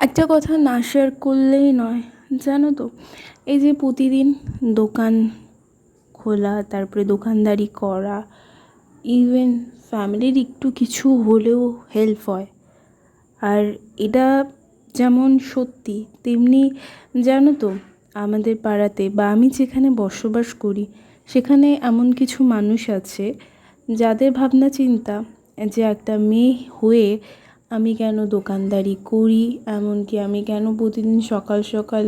একটা কথা না শেয়ার করলেই নয়, জানো তো? এই যে প্রতিদিন দোকান খোলা, তারপরে দোকানদারি করা ইভেন ফ্যামিলির একটু কিছু হলেও হেল্প হয়। আর এটা যেমন সত্যি, তেমনি জানো তো, আমাদের পাড়াতে বা আমি যেখানে বসবাস করি, সেখানে এমন কিছু মানুষ আছে, যাদের ভাবনা চিন্তা যে একটা মেয়ে হয়ে আমি কেন দোকানদারি করি, এমনকি আমি কেন প্রতিদিন সকাল সকাল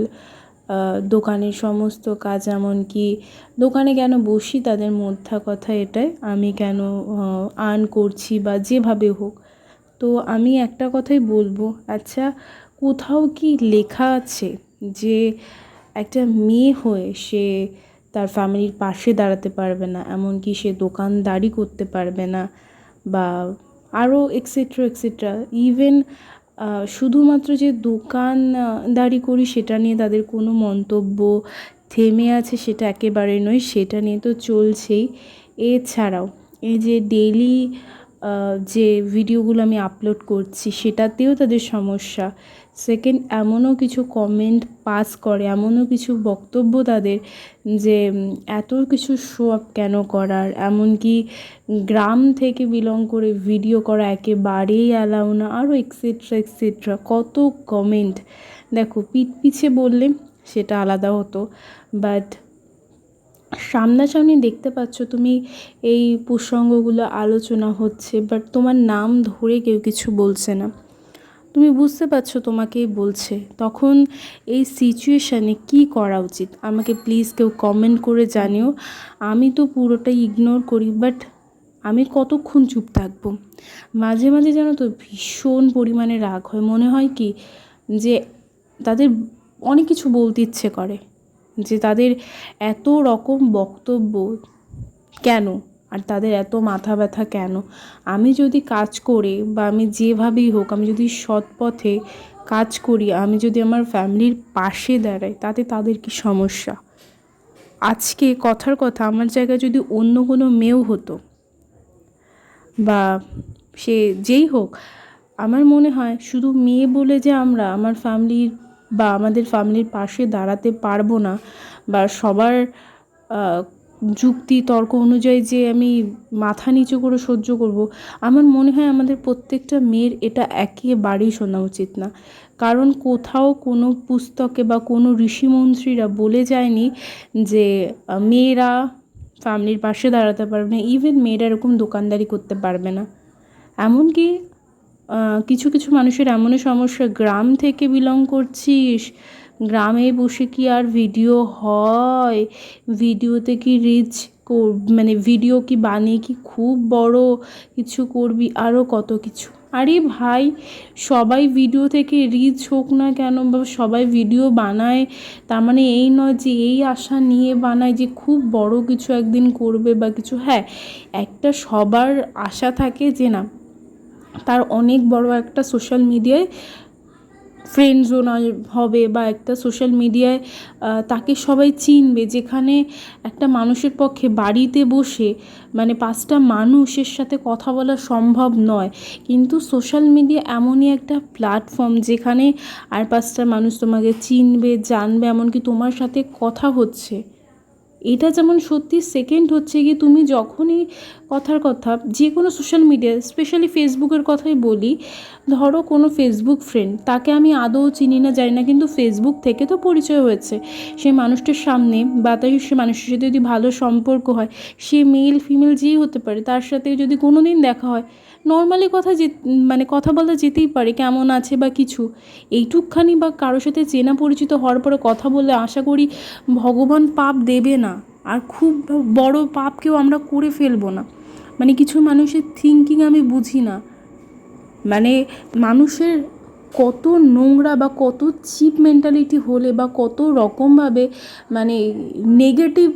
দোকানের সমস্ত কাজ, এমনকি দোকানে কেন বসি তাদের মোদ্দা কথা এটাই, আমি কেন আর্ন করছি বা যেভাবে হোক। তো আমি একটা কথাই বলব আচ্ছা কোথাও কি লেখা আছে যে একটা মেয়ে হয়ে সে তার ফ্যামিলির পাশে দাঁড়াতে পারবে না, এমনকি সে দোকানদারি করতে পারবে না বা আরও এক্সেট্রা এক্সেট্রা ইভেন শুধুমাত্র যে দোকানদারি করি সেটা নিয়ে তাদের কোনো মন্তব্য থেমে আছে সেটা একেবারে নয়, সেটা নিয়ে তো চলছেই। এছাড়াও, এই যে ডেইলি যে ভিডিওগুলো আমি আপলোড করছি সেটাতেও তাদের সমস্যা। সেকেন্ড এমনও কিছু কমেন্ট পাস করে, এমনও কিছু বক্তব্য তাদের যে এত কিছু শো আপ কেন করার? এমনকি গ্রাম থেকে বিলং করে ভিডিও করা একেবারেই অ্যালাউ না, আরও এক্সেট্রা এক্সেট্রা কত কমেন্ট দেখো, পিঠ পিছে বললে সেটা আলাদা হতো বাট সামনাসামনি দেখতে পাচ্ছ তুমি এই প্রসঙ্গগুলো আলোচনা হচ্ছে বাট তোমার নাম ধরে কেউ কিছু বলছে না। তুমি বুঝতে পারছ তোমাকেই বলছে। তখন এই সিচুয়েশানে কি করা উচিত? আমাকে প্লিজ কেউ কমেন্ট করে জানিও। আমি তো পুরোটাই ইগনোর করি বাট আমি কতক্ষণ চুপ থাকব? মাঝে মাঝে জানো তো ভীষণ পরিমাণে রাগ হয়। মনে হয় কি যে তাদের অনেক কিছু বলতে ইচ্ছে করে। যে তাদের এত রকম বক্তব্য কেন? আর তাদের এত মাথা ব্যথা কেন? আমি যদি কাজ করে বা আমি যেভাবেই হোক, আমি যদি সৎ পথে কাজ করি, আমি যদি আমার ফ্যামিলির পাশে দাঁড়াই, তাতে তাদের কি সমস্যা? আজকে কথার কথা, আমার জায়গায় যদি অন্য কোনো মেয়েও হতো বা সে যেই হোক, আমার মনে হয় শুধু মেয়ে বলে যে আমরা, আমার ফ্যামিলির বা আমাদের ফ্যামিলির পাশে দাঁড়াতে পারব না বা সবার যুক্তি, তর্ক অনুযায়ী যে আমি মাথা নিচু করে সহ্য করব, আমার মনে হয় আমাদের প্রত্যেকটা মেয়ের এটা একেবারেই শোনা উচিত না। কারণ কোথাও কোনো পুস্তকে বা কোনো ঋষিমন্ত্রীরা বলে যায়নি যে মেয়েরা ফ্যামিলির পাশে দাঁড়াতে পারবে না, ইভেন মেয়েরা এরকম দোকানদারি করতে পারবে না। এমনকি কিছু কিছু মানুষের এমনও সমস্যা, গ্রাম থেকে বিলং করছিস, গ্রামে বসে কি আর ভিডিও হয়? ভিডিওতে কি রিচ মানে ভিডিও কি বানিয়ে কি খুব বড় কিছু করবি আরও কত কিছু। আরে ভাই, সবাই ভিডিও থেকে রিচ হোক না কেন বা সবাই ভিডিও বানায়, তার মানে এই নয় যে এই আশা নিয়ে বানায় যে খুব বড় কিছু একদিন করবে বা কিছু হ্যাঁ একটা সবার আশা থাকে যে না তার অনেক বড় একটা সোশ্যাল মিডিয়ায় ফ্রেন্ড জোন হবে বা একটা সোশ্যাল মিডিয়ায় তাকে সবাই চিনবে। যেখানে একটা মানুষের পক্ষে বাড়িতে বসে মানে পাঁচটা মানুষের সাথে কথা বলা সম্ভব নয়। কিন্তু সোশ্যাল মিডিয়া এমনই একটা প্ল্যাটফর্ম যেখানে আর পাঁচটা মানুষ তোমাকে চিনবে, জানবে, এমনকি তোমার সাথে কথা হচ্ছে। এটা যেমন সত্যি সেকেন্ড হচ্ছে গিয়ে তুমি যখনই কথার কথা যে কোনো সোশ্যাল মিডিয়া স্পেশালি ফেসবুকের কথাই বলি, ধরো কোনো ফেসবুক ফ্রেন্ড তাকে আমি আদৌ চিনি না, জানি না, কিন্তু ফেসবুক থেকে তো পরিচয় হয়েছে। সে মানুষটার সামনে বা তাই সে মানুষের সাথে যদি ভালো সম্পর্ক হয়, সে মেল ফিমেল যেই হতে পারে, তার সাথে যদি কোনো দিন দেখা হয় নর্মালি কথা যে মানে কথা বলা যেতেই পারে, কেমন আছে বা কিছু। এইটুকখানি বা কারোর সাথে চেনা পরিচিত হওয়ার পরে কথা বললে আশা করি ভগবান পাপ দেবে না। আর খুব বড় পাপ কেউ আমরা করে ফেলব না। মানে কিছু মানুষের থিঙ্কিং আমি বুঝি না। মানে মানুষের কত নোংরা বা কত চিপ মেন্টালিটি হলে বা কত রকমভাবে মানে নেগেটিভ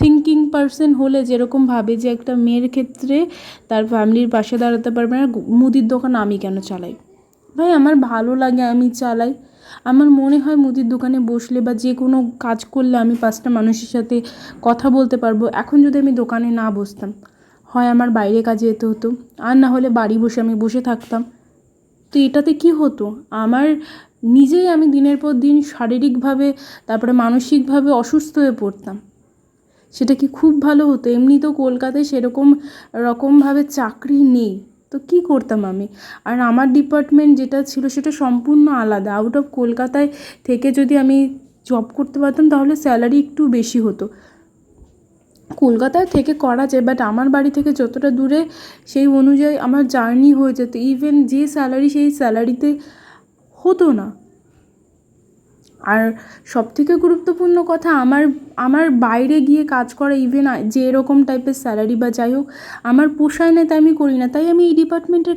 থিঙ্কিং পারসন হলে যেরকম ভাবে যে একটা মেয়ের ক্ষেত্রে তার ফ্যামিলির পাশে দাঁড়াতে পারবে না, মুদির দোকান আমি কেন চালাই? ভাই, আমার ভালো লাগে, আমি চালাই। আমার মনে হয় মুদির দোকানে বসলে বা যে কোনো কাজ করলে আমি পাঁচটা মানুষের সাথে কথা বলতে পারব। এখন যদি আমি দোকানে না বসতাম, হয় আমার বাইরে কাজে যেতে হতো, আর না হলে বাড়ি বসে আমি বসে থাকতাম। তো এটাতে কি হতো? আমার নিজেই আমি দিনের পর দিন শারীরিকভাবে, তারপরে মানসিকভাবে অসুস্থ হয়ে পড়তাম। সেটা কি খুব ভালো হতো? এমনি তো কলকাতায় সেরকম রকমভাবে চাকরি নেই। তো কী করতাম আমি? আর আমার ডিপার্টমেন্ট যেটা ছিল সেটা সম্পূর্ণ আলাদা। আউট অফ কলকাতায় থেকে যদি আমি জব করতে পারতাম, তাহলে স্যালারি একটু বেশি হতো। কলকাতায় থেকে করা যায় বাট আমার বাড়ি থেকে যতটা দূরে সেই অনুযায়ী আমার জার্নি হয়ে যেত। ইভেন যে স্যালারি সেই স্যালারিতে হতো না। আর সব থেকে গুরুত্বপূর্ণ কথা, আমার আমার বাইরে গিয়ে কাজ করা ইভেন যে এরকম টাইপের স্যালারি বা যাই হোক, আমার পোষায় না তাই আমি করি না। তাই আমি এই ডিপার্টমেন্টে